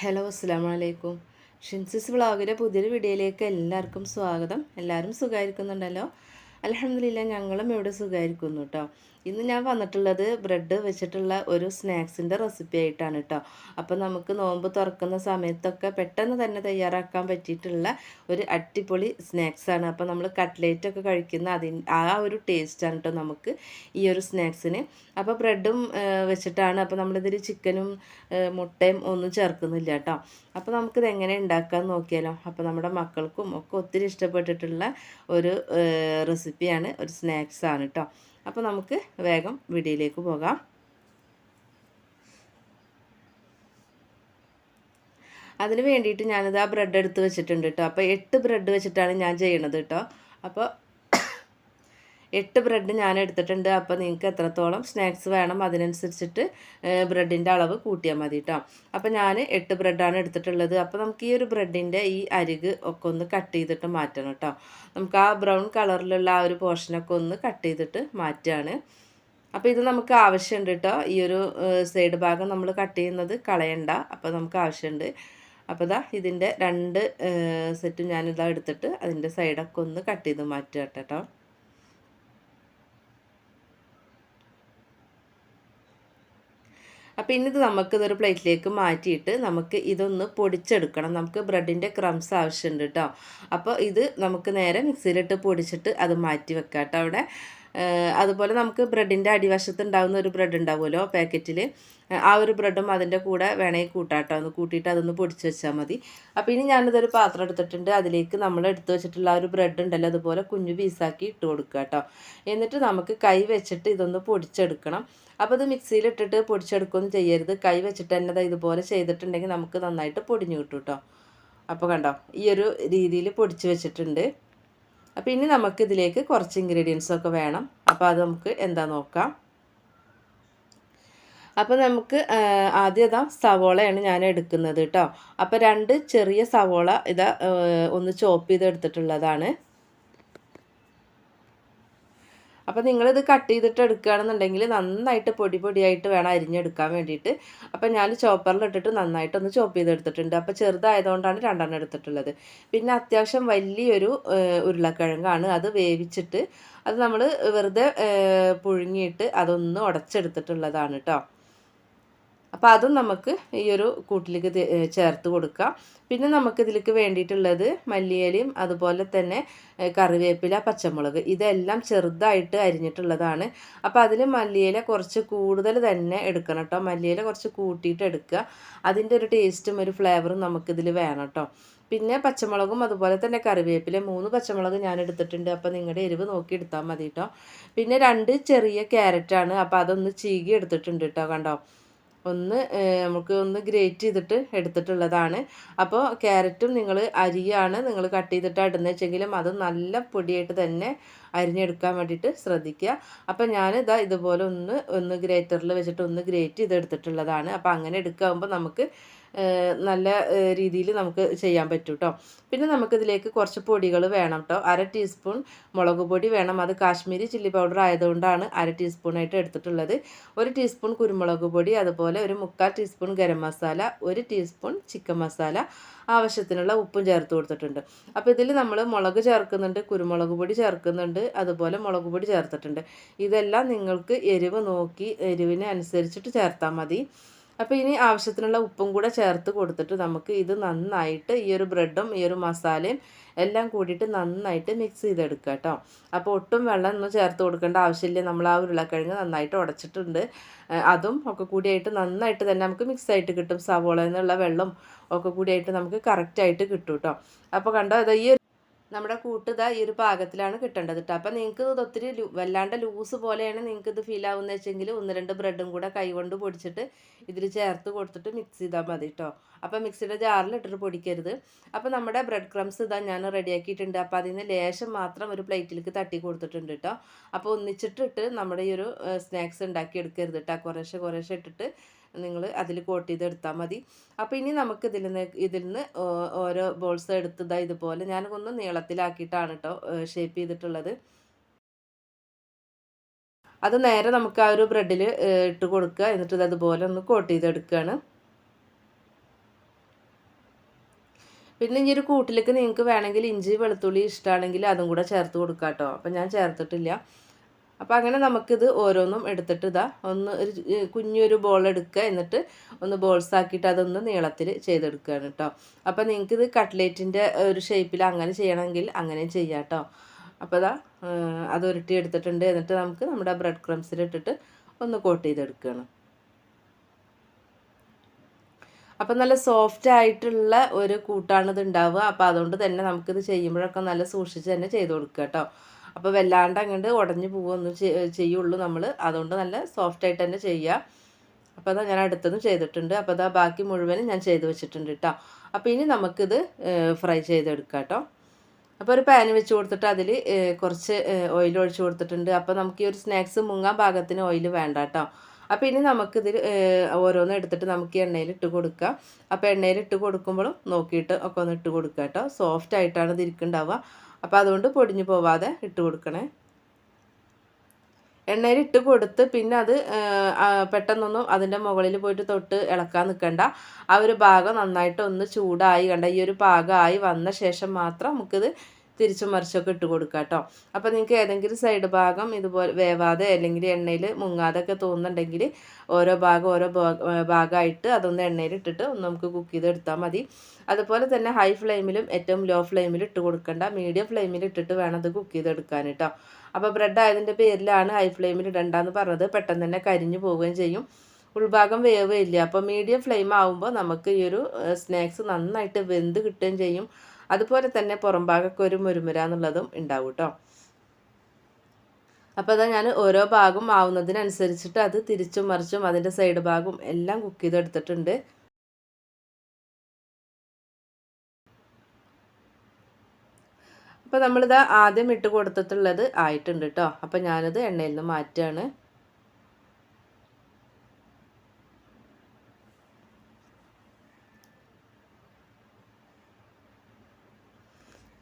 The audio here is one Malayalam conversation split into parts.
ഹലോ അസ്സാം ഷിൻസിസ് വ്ളോഗിന്റെ പുതിയൊരു വീഡിയോയിലേക്ക് എല്ലാവർക്കും സ്വാഗതം. എല്ലാവരും സുഖമായിരിക്കുന്നുണ്ടല്ലോ അലഹമില്ല ഞങ്ങളും ഇവിടെ സുഖമായിരിക്കുന്നു കേട്ടോ ഇന്ന് ഞാൻ വന്നിട്ടുള്ളത് ബ്രെഡ് വെച്ചിട്ടുള്ള ഒരു സ്നാക്സിന്റെ റെസിപ്പി ആയിട്ടാണ് കേട്ടോ. അപ്പോൾ നമുക്ക് നോമ്പ് തുറക്കുന്ന സമയത്തൊക്കെ പെട്ടെന്ന് തന്നെ തയ്യാറാക്കാൻ പറ്റിയിട്ടുള്ള ഒരു അടിപൊളി സ്നാക്സാണ് അപ്പോൾ നമ്മൾ കട്ട്ലേറ്റ് ഒക്കെ കഴിക്കുന്ന അതിന് ആ ഒരു ടേസ്റ്റാണ് കേട്ടോ നമുക്ക് ഈ ഒരു സ്നാക്സിന്. അപ്പോൾ ബ്രെഡും വെച്ചിട്ടാണ് അപ്പോൾ നമ്മളിതിൽ ചിക്കനും മുട്ടയും ഒന്നും ചേർക്കുന്നില്ല കേട്ടോ. അപ്പോൾ നമുക്കിത് എങ്ങനെ ഉണ്ടാക്കാൻ നോക്കിയാലോ. അപ്പോൾ നമ്മുടെ മക്കൾക്കും ഒക്കെ ഒത്തിരി ഇഷ്ടപ്പെട്ടിട്ടുള്ള ഒരു റെസിപ്പിയാണ് ഒരു സ്നാക്സാണ് കേട്ടോ. അപ്പോൾ നമുക്ക് വേഗം വീഡിയോയിലേക്ക് പോകാം. അതിന് വേണ്ടിയിട്ട് ഞാനിത് ആ ബ്രെഡ് എടുത്ത് വെച്ചിട്ടുണ്ട് കേട്ടോ അപ്പോൾ എട്ട് ബ്രെഡ് വെച്ചിട്ടാണ് ഞാൻ ചെയ്യണത് കേട്ടോ അപ്പോൾ എട്ട് ബ്രെഡ് ഞാൻ എടുത്തിട്ടുണ്ട്. അപ്പോൾ നിങ്ങൾക്ക് എത്രത്തോളം സ്നാക്സ് വേണം അതിനനുസരിച്ചിട്ട് ബ്രെഡിന്റെ അളവ് കൂട്ടിയാൽ മതി കേട്ടോ അപ്പോൾ ഞാൻ എട്ട് ബ്രെഡാണ് എടുത്തിട്ടുള്ളത്. അപ്പോൾ നമുക്ക് ഈ ഒരു ബ്രെഡിന്റെ ഈ അരിക് ഒക്കെ ഒന്ന് കട്ട് ചെയ്തിട്ട് മാറ്റണം കേട്ടോ നമുക്ക് ആ ബ്രൗൺ കളറിലുള്ള ആ ഒരു പോർഷനൊക്കെ ഒന്ന് കട്ട് ചെയ്തിട്ട് മാറ്റുകയാണ് അപ്പോൾ ഇത് നമുക്ക് ആവശ്യമുണ്ട് കേട്ടോ ഈ ഒരു സൈഡ് ഭാഗം നമ്മൾ കട്ട് ചെയ്യുന്നത് കളയണ്ട. അപ്പോൾ നമുക്ക് ആവശ്യമുണ്ട് അപ്പോൾ ഇതാ ഇതിന്റെ രണ്ട് സെറ്റും ഞാനിതാ എടുത്തിട്ട് അതിന്റെ സൈഡൊക്കെ ഒന്ന് കട്ട് ചെയ്ത് മാറ്റുക കേട്ടോ അപ്പോൾ ഇന്നിത് നമുക്ക് ഇതൊരു പ്ലേറ്റിലേക്ക് മാറ്റിയിട്ട് നമുക്ക് ഇതൊന്ന് പൊടിച്ചെടുക്കണം. നമുക്ക് ബ്രെഡിന്റെ ക്രംസ് ആവശ്യമുണ്ട് കേട്ടോ അപ്പോൾ ഇത് നമുക്ക് നേരെ മിക്സിയിലിട്ട് പൊടിച്ചിട്ട് അത് മാറ്റി വെക്കാം കേട്ടോ അവിടെ. അതുപോലെ നമുക്ക് ബ്രെഡിന്റെ അടിവശത്ത് ഉണ്ടാകുന്ന ഒരു ബ്രെഡ് ഉണ്ടാവുമല്ലോ പാക്കറ്റിൽ ആ ഒരു ബ്രെഡും അതിന്റെ കൂടെ വേണമെങ്കിൽ കൂട്ടാട്ടോ ഒന്ന് കൂട്ടിയിട്ട് അതൊന്ന് പൊടിച്ച് വെച്ചാൽ മതി. അപ്പോൾ ഇനി ഞാനിതൊരു പാത്രം എടുത്തിട്ടുണ്ട്. അതിലേക്ക് നമ്മൾ എടുത്തു വെച്ചിട്ടുള്ള ഒരു ബ്രെഡ് ഉണ്ടല്ലോ അതുപോലെ കുഞ്ഞു പീസാക്കി ഇട്ട് കൊടുക്കുക കേട്ടോ എന്നിട്ട് നമുക്ക് കൈ വെച്ചിട്ട് ഇതൊന്ന് പൊടിച്ചെടുക്കണം. അപ്പോൾ ഇത് മിക്സിയിൽ ഇട്ടിട്ട് പൊടിച്ചെടുക്കുകയൊന്നും ചെയ്യരുത്. കൈ വെച്ചിട്ട് തന്നെ ഇതുപോലെ ചെയ്തിട്ടുണ്ടെങ്കിൽ നമുക്ക് നന്നായിട്ട് പൊടിഞ്ഞു കിട്ടും കേട്ടോ. അപ്പോൾ കണ്ടോ ഈ ഒരു രീതിയിൽ പൊടിച്ച് വെച്ചിട്ടുണ്ട്. അപ്പോൾ ഇനി നമുക്ക് ഇതിലേക്ക് കുറച്ച് ഇൻഗ്രീഡിയൻസൊക്കെ വേണം. അപ്പോൾ അത് നമുക്ക് എന്താ നോക്കാം. അപ്പോൾ നമുക്ക് ആദ്യം ഇതാ സവോളയാണ് ഞാൻ എടുക്കുന്നത് കേട്ടോ. അപ്പോൾ രണ്ട് ചെറിയ സവോള ഇതാ ഒന്ന് ചോപ്പ് ചെയ്ത് എടുത്തിട്ടുള്ളതാണ് അപ്പോൾ നിങ്ങളിത് കട്ട് ചെയ്തിട്ട് എടുക്കുകയാണെന്നുണ്ടെങ്കിൽ നന്നായിട്ട് പൊടി പൊടിയായിട്ട് വേണം അരിഞ്ഞെടുക്കാൻ വേണ്ടിയിട്ട്. അപ്പോൾ ഞാൻ ചോപ്പറിലിട്ടിട്ട് നന്നായിട്ടൊന്ന് ചോപ്പ് ചെയ്തെടുത്തിട്ടുണ്ട്. അപ്പോൾ ചെറുതായതുകൊണ്ടാണ് രണ്ടെണ്ണം എടുത്തിട്ടുള്ളത്. പിന്നെ അത്യാവശ്യം വലിയൊരു ഉരുളക്കിഴങ്ങാണ്. അത് വേവിച്ചിട്ട് അത് നമ്മൾ വെറുതെ പുഴുങ്ങിയിട്ട് അതൊന്ന് ഉടച്ചെടുത്തിട്ടുള്ളതാണ് കേട്ടോ അപ്പോൾ അതും നമുക്ക് ഈ ഒരു കൂട്ടിലേക്ക് ചേർത്ത് കൊടുക്കാം. പിന്നെ നമുക്ക് ഇതിലേക്ക് വേണ്ടിയിട്ടുള്ളത് മല്ലിയിലയും അതുപോലെ തന്നെ കറിവേപ്പില പച്ചമുളക് ഇതെല്ലാം ചെറുതായിട്ട് അരിഞ്ഞിട്ടുള്ളതാണ്. അപ്പോൾ അതിൽ മല്ലിയില കുറച്ച് കൂടുതൽ തന്നെ എടുക്കണം കേട്ടോ മല്ലിയില കുറച്ച് കൂട്ടിയിട്ട് എടുക്കുക. അതിന്റെ ഒരു ടേസ്റ്റും ഒരു ഫ്ലേവറും നമുക്കിതിൽ വേണം കേട്ടോ പിന്നെ പച്ചമുളകും അതുപോലെ തന്നെ കറിവേപ്പില മൂന്ന് പച്ചമുളക് ഞാൻ എടുത്തിട്ടുണ്ട്. അപ്പോൾ നിങ്ങളുടെ എരിവ് നോക്കി എടുത്താൽ മതി കേട്ടോ പിന്നെ രണ്ട് ചെറിയ ക്യാരറ്റാണ്. അപ്പോൾ അതൊന്ന് ചീകി എടുത്തിട്ടുണ്ട് കേട്ടോ കണ്ടോ. ഒന്ന് നമുക്ക് ഒന്ന് ഗ്രേറ്റ് ചെയ്തിട്ട് എടുത്തിട്ടുള്ളതാണ്. അപ്പോൾ ക്യാരറ്റും നിങ്ങൾ അരിയാണ് നിങ്ങൾ കട്ട് ചെയ്തിട്ട് ഇടുന്നത് വെച്ചെങ്കിലും അത് നല്ല പൊടിയായിട്ട് തന്നെ അരിഞ്ഞെടുക്കാൻ വേണ്ടിയിട്ട് ശ്രദ്ധിക്കുക. അപ്പം ഞാനിതാ ഇതുപോലെ ഒന്ന് ഒന്ന് ഗ്രേറ്ററിൽ വെച്ചിട്ട് ഒന്ന് ഗ്രേറ്റ് ചെയ്തെടുത്തിട്ടുള്ളതാണ്. അപ്പോൾ അങ്ങനെ എടുക്കുമ്പോൾ നമുക്ക് നല്ല രീതിയിൽ നമുക്ക് ചെയ്യാൻ പറ്റും കേട്ടോ പിന്നെ നമുക്കിതിലേക്ക് കുറച്ച് പൊടികൾ വേണം കേട്ടോ അര ടീസ്പൂൺ മുളക് പൊടി വേണം. അത് കാശ്മീരി ചില്ലി പൗഡർ ആയതുകൊണ്ടാണ് അര ടീസ്പൂണായിട്ട് എടുത്തിട്ടുള്ളത്. ഒരു ടീസ്പൂൺ കുരുമുളക് പൊടി അതുപോലെ ഒരു മുക്കാൽ ടീസ്പൂൺ ഗരം മസാല ഒരു ടീസ്പൂൺ ചിക്കൻ മസാല ആവശ്യത്തിനുള്ള ഉപ്പും ചേർത്ത് കൊടുത്തിട്ടുണ്ട്. അപ്പോൾ ഇതിൽ നമ്മൾ മുളക് ചേർക്കുന്നുണ്ട് കുരുമുളക് പൊടി ചേർക്കുന്നുണ്ട് അതുപോലെ മുളക് പൊടി ചേർത്തിട്ടുണ്ട്. ഇതെല്ലാം നിങ്ങൾക്ക് എരിവ് നോക്കി എരിവിന് അനുസരിച്ചിട്ട് ചേർത്താൽ മതി. അപ്പോൾ ഇനി ആവശ്യത്തിനുള്ള ഉപ്പും കൂടെ ചേർത്ത് കൊടുത്തിട്ട് നമുക്ക് ഇത് നന്നായിട്ട് ഈ ഒരു ബ്രെഡും ഈ ഒരു മസാലയും എല്ലാം കൂടിയിട്ട് നന്നായിട്ട് മിക്സ് ചെയ്തെടുക്കുക കേട്ടോ. അപ്പോൾ ഒട്ടും വെള്ളം ഒന്നും ചേർത്ത് കൊടുക്കേണ്ട ആവശ്യമില്ല. നമ്മൾ ആ ഉരുളക്കിഴങ്ങ് നന്നായിട്ട് ഉടച്ചിട്ടുണ്ട്. അതും ഒക്കെ കൂടിയായിട്ട് നന്നായിട്ട് തന്നെ നമുക്ക് മിക്സ് ആയിട്ട് കിട്ടും. സവോള എന്നുള്ള വെള്ളം ഒക്കെ കൂടിയായിട്ട് നമുക്ക് കറക്റ്റായിട്ട് കിട്ടും കേട്ടോ. അപ്പോൾ കണ്ടോ അത് ഈ നമ്മുടെ കൂട്ട് ഈ ഒരു പാകത്തിലാണ് കിട്ടേണ്ടത് കേട്ടോ അപ്പം നിങ്ങൾക്ക് ഇത് ഒത്തിരി വല്ലാണ്ട് ലൂസ് പോലെയാണ് നിങ്ങൾക്ക് ഇത് ഫീൽ ആവുന്നത് വെച്ചെങ്കിൽ ഒന്ന് രണ്ട് ബ്രെഡും കൂടെ കൈകൊണ്ട് പൊടിച്ചിട്ട് ഇതിൽ ചേർത്ത് കൊടുത്തിട്ട് മിക്സ് ചെയ്താൽ മതി കേട്ടോ അപ്പം മിക്സിയുടെ ജാറിൽ ഇട്ടിട്ട് പൊടിക്കരുത്. അപ്പം നമ്മുടെ ബ്രെഡ് ക്രംസ് ഇതാ ഞാൻ റെഡിയാക്കിയിട്ടുണ്ട് അപ്പം അതിൽ നിന്ന് ലേശം മാത്രം ഒരു പ്ലേറ്റിലേക്ക് തട്ടി കൊടുത്തിട്ടുണ്ട് കേട്ടോ അപ്പോൾ ഒന്നിച്ചിട്ടിട്ട് നമ്മുടെ ഈ ഒരു സ്നാക്സ് ഉണ്ടാക്കി എടുക്കരുത് കേട്ടോ കുറേശ്ശെ കുറേശ്ശെ ഇട്ടിട്ട് നിങ്ങൾ അതിൽ കോട്ട് ചെയ്ത് എടുത്താൽ മതി. അപ്പോൾ ഇനി നമുക്ക് ഇതിൽ നിന്ന് ഇതിൽ നിന്ന് ഓരോ ബോൾസ് എടുത്തതാ ഇതുപോലെ ഞാൻ ഒന്ന് നീളത്തിലാക്കിയിട്ടാണ് കേട്ടോ ഷേപ്പ് ചെയ്തിട്ടുള്ളത്. അത് നേരെ നമുക്ക് ആ ഒരു ബ്രെഡിൽ ഇട്ട് കൊടുക്കുക. എന്നിട്ട് ഇത് അതുപോലെ ഒന്ന് കോട്ട് ചെയ്തെടുക്കുകയാണ് പിന്നെ ഈ ഒരു കൂട്ടിലേക്ക് നിങ്ങൾക്ക് വേണമെങ്കിൽ ഇഞ്ചി വെളുത്തുള്ളി ഇഷ്ടമാണെങ്കിൽ അതും കൂടെ ചേർത്ത് കൊടുക്കാം കേട്ടോ അപ്പം ഞാൻ ചേർത്തിട്ടില്ല. അപ്പോൾ അങ്ങനെ നമുക്കിത് ഓരോന്നും എടുത്തിട്ട് ഇതാ ഒന്ന് ഒരു കുഞ്ഞൊരു ബോൾ എടുക്കുക. എന്നിട്ട് ഒന്ന് ബോൾസ് ആക്കിയിട്ട് അതൊന്ന് നീളത്തിൽ ചെയ്തെടുക്കുകയാണ് കേട്ടോ അപ്പോൾ നിങ്ങൾക്കിത് കട്ട്ലേറ്റിന്റെ ഒരു ഷേപ്പിൽ അങ്ങനെ ചെയ്യണമെങ്കിൽ അങ്ങനെ ചെയ്യാം കേട്ടോ അപ്പോൾ ഇതാ അത് ഉരുട്ടി എടുത്തിട്ടുണ്ട്. എന്നിട്ട് നമുക്ക് നമ്മുടെ ബ്രെഡ് ക്രംസിലിട്ടിട്ട് ഒന്ന് കോട്ട് ചെയ്തെടുക്കുകയാണ്. അപ്പം നല്ല സോഫ്റ്റ് ആയിട്ടുള്ള ഒരു കൂട്ടാണ് ഇത് ഉണ്ടാവുക. അപ്പോൾ അതുകൊണ്ട് തന്നെ നമുക്കിത് ചെയ്യുമ്പോഴൊക്കെ നല്ല സൂക്ഷിച്ച് തന്നെ ചെയ്ത് കൊടുക്കുക കേട്ടോ അപ്പോൾ വല്ലാണ്ട് അങ്ങോട്ട് ഉടഞ്ഞു പോവുകയൊന്നും ചെയ്യുള്ളൂ നമ്മൾ അതുകൊണ്ട് നല്ല സോഫ്റ്റ് ആയിട്ട് തന്നെ ചെയ്യുക അപ്പോൾ അതാ ഞാൻ അടുത്തതും ചെയ്തിട്ടുണ്ട്. അപ്പോൾ അതാ ബാക്കി മുഴുവനും ഞാൻ ചെയ്ത് വെച്ചിട്ടുണ്ട് കേട്ടോ അപ്പോൾ ഇനി നമുക്കിത് ഫ്രൈ ചെയ്തെടുക്കാം കേട്ടോ അപ്പോൾ ഒരു പാൻ വെച്ച് കൊടുത്തിട്ട് അതിൽ കുറച്ച് ഓയിൽ ഒഴിച്ച് കൊടുത്തിട്ടുണ്ട്. അപ്പോൾ നമുക്ക് ഈ ഒരു സ്നാക്സ് മുങ്ങാൻ ഭാഗത്തിന് ഓയിൽ വേണ്ട കേട്ടോ അപ്പോൾ ഇനി നമുക്കിതിൽ ഓരോന്നും എടുത്തിട്ട് നമുക്ക് ഈ എണ്ണയിൽ ഇട്ട് കൊടുക്കാം. അപ്പോൾ എണ്ണയിൽ ഇട്ട് കൊടുക്കുമ്പോഴും നോക്കിയിട്ട് ഒക്കെ ഒന്ന് ഇട്ട് കൊടുക്കുക കേട്ടോ സോഫ്റ്റ് ആയിട്ടാണ് ഇത് ഇരിക്കുന്നുണ്ടാവുക. അപ്പോൾ അതുകൊണ്ട് പൊടിഞ്ഞു പോവാതെ ഇട്ട് കൊടുക്കണേ. എണ്ണയിൽ ഇട്ട് കൊടുത്ത് പിന്നെ അത് പെട്ടെന്നൊന്നും അതിന്റെ മുകളിൽ പോയിട്ട് തൊട്ട് ഇളക്കാൻ നിൽക്കണ്ട ആ ഒരു ഭാഗം നന്നായിട്ട് ഒന്ന് ചൂടായി കണ്ട ഈ ഒരു പാകമായി വന്ന ശേഷം മാത്രം നമുക്കിത് തിരിച്ചും മറിച്ചൊക്കെ ഇട്ട് കൊടുക്കുക കേട്ടോ അപ്പോൾ നിങ്ങൾക്ക് ഏതെങ്കിലും സൈഡ് ഭാഗം ഇതുപോലെ വേവാതെ അല്ലെങ്കിൽ എണ്ണയിൽ മുങ്ങാതൊക്കെ തോന്നുന്നുണ്ടെങ്കിൽ ഓരോ ഭാഗം ഓരോ ഭാഗമായിട്ട് അതൊന്ന് എണ്ണയിൽ ഇട്ടിട്ട് ഒന്ന് നമുക്ക് കുക്ക് ചെയ്തെടുത്താൽ മതി. അതുപോലെ തന്നെ ഹൈ ഫ്ലെയിമിലും ഏറ്റവും ലോ ഫ്ലെയിമിൽ ഇട്ട് കൊടുക്കണ്ട. മീഡിയം ഫ്ലെയിമിൽ ഇട്ടിട്ട് വേണം അത് കുക്ക് ചെയ്തെടുക്കാൻ കേട്ടോ അപ്പോൾ ബ്രെഡ് ആയതിന്റെ പേരിലാണ് ഹൈ ഫ്ലെയിമിൽ ഇടണ്ടെന്ന് പറഞ്ഞത്. പെട്ടെന്ന് തന്നെ കരിഞ്ഞു പോവുകയും ചെയ്യും. ഉൾഭാഗം വേവില്ല. അപ്പോൾ മീഡിയം ഫ്ലെയിം ആകുമ്പോൾ നമുക്ക് ഈ ഒരു സ്നാക്സ് നന്നായിട്ട് വെന്ത് കിട്ടുകയും ചെയ്യും. അതുപോലെ തന്നെ പുറം ഭാഗമൊക്കെ ഒരു മുരുമുര എന്നുള്ളതും ഉണ്ടാവും കേട്ടോ അപ്പോൾ അതാ ഞാൻ ഓരോ ഭാഗം ആവുന്നതിനനുസരിച്ചിട്ട് അത് തിരിച്ചും മറിച്ചും അതിന്റെ സൈഡ് ഭാഗവും എല്ലാം കുക്ക് ചെയ്തെടുത്തിട്ടുണ്ട്. അപ്പോൾ നമ്മളിത് ആദ്യം ഇട്ട് കൊടുത്തിട്ടുള്ളത് ആയിട്ടുണ്ട് കേട്ടോ അപ്പോൾ ഞാനത് എണ്ണയിൽ നിന്ന് മാറ്റുകയാണ്.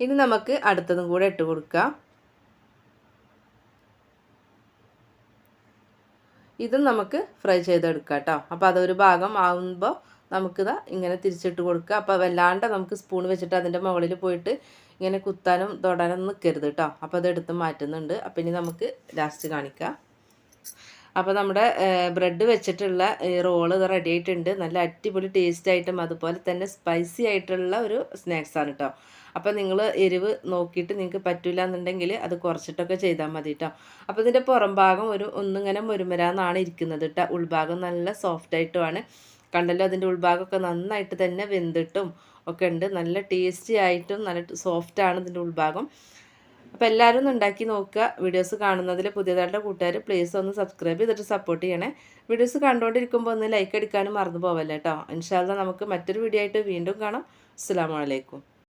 ഇനി നമുക്ക് അടുത്തതും കൂടെ ഇട്ട് കൊടുക്കാം. ഇതും നമുക്ക് ഫ്രൈ ചെയ്തെടുക്കാം കേട്ടോ അപ്പോൾ അതൊരു ഭാഗം ആകുമ്പോൾ നമുക്കിതാ ഇങ്ങനെ തിരിച്ചിട്ട് കൊടുക്കുക അപ്പോൾ വല്ലാണ്ട് നമുക്ക് സ്പൂൺ വെച്ചിട്ട് അതിന്റെ മുകളിൽ പോയിട്ട് ഇങ്ങനെ കുത്താനും തൊടാനും നിൽക്കരുത് കേട്ടോ അപ്പോൾ അതെടുത്ത് മാറ്റുന്നുണ്ട്. അപ്പോൾ ഇനി നമുക്ക് ലാസ്റ്റ് കാണിക്കാം. അപ്പോൾ നമ്മുടെ ബ്രെഡ് വെച്ചിട്ടുള്ള റോൾ ഇത് റെഡി ആയിട്ടുണ്ട്. നല്ല അടിപൊളി ടേസ്റ്റ് ആയിട്ടും അതുപോലെ തന്നെ സ്പൈസി ആയിട്ടുള്ള ഒരു സ്നാക്സാണ് കേട്ടോ അപ്പോൾ നിങ്ങൾ എരിവ് നോക്കിയിട്ട് നിങ്ങൾക്ക് പറ്റില്ല എന്നുണ്ടെങ്കിൽ അത് കുറച്ചിട്ടൊക്കെ ചെയ്താൽ മതി കേട്ടോ അപ്പോൾ ഇതിന്റെ പുറം ഭാഗം ഒരു ഒന്നിങ്ങനെ മുരുമരാന്നാണ് ഇരിക്കുന്നത് കേട്ടോ ഉൾഭാഗം നല്ല സോഫ്റ്റ് ആയിട്ടുമാണ് കണ്ടല്ലോ അതിന്റെ ഉൾഭാഗമൊക്കെ നന്നായിട്ട് തന്നെ വെന്തിട്ടും ഒക്കെ ഉണ്ട്. നല്ല ടേസ്റ്റി ആയിട്ടും നല്ല സോഫ്റ്റാണ് ഇതിന്റെ ഉൾഭാഗം. അപ്പോൾ എല്ലാവരും ഒന്ന് ഉണ്ടാക്കി നോക്കുക. വീഡിയോസ് കാണുന്നതിൽ പുതിയതായിട്ടുള്ള കൂട്ടുകാർ പ്ലീസ് ഒന്ന് സബ്സ്ക്രൈബ് ചെയ്തിട്ട് സപ്പോർട്ട് ചെയ്യണേ. വീഡിയോസ് കണ്ടുകൊണ്ടിരിക്കുമ്പോൾ ഒന്ന് ലൈക്ക് അടിക്കാനും മറന്നു പോവല്ലേ കേട്ടോ ഇൻഷാല്ല നമുക്ക് മറ്റൊരു വീഡിയോ ആയിട്ട് വീണ്ടും കാണാം. അസ്സാം വലൈക്കും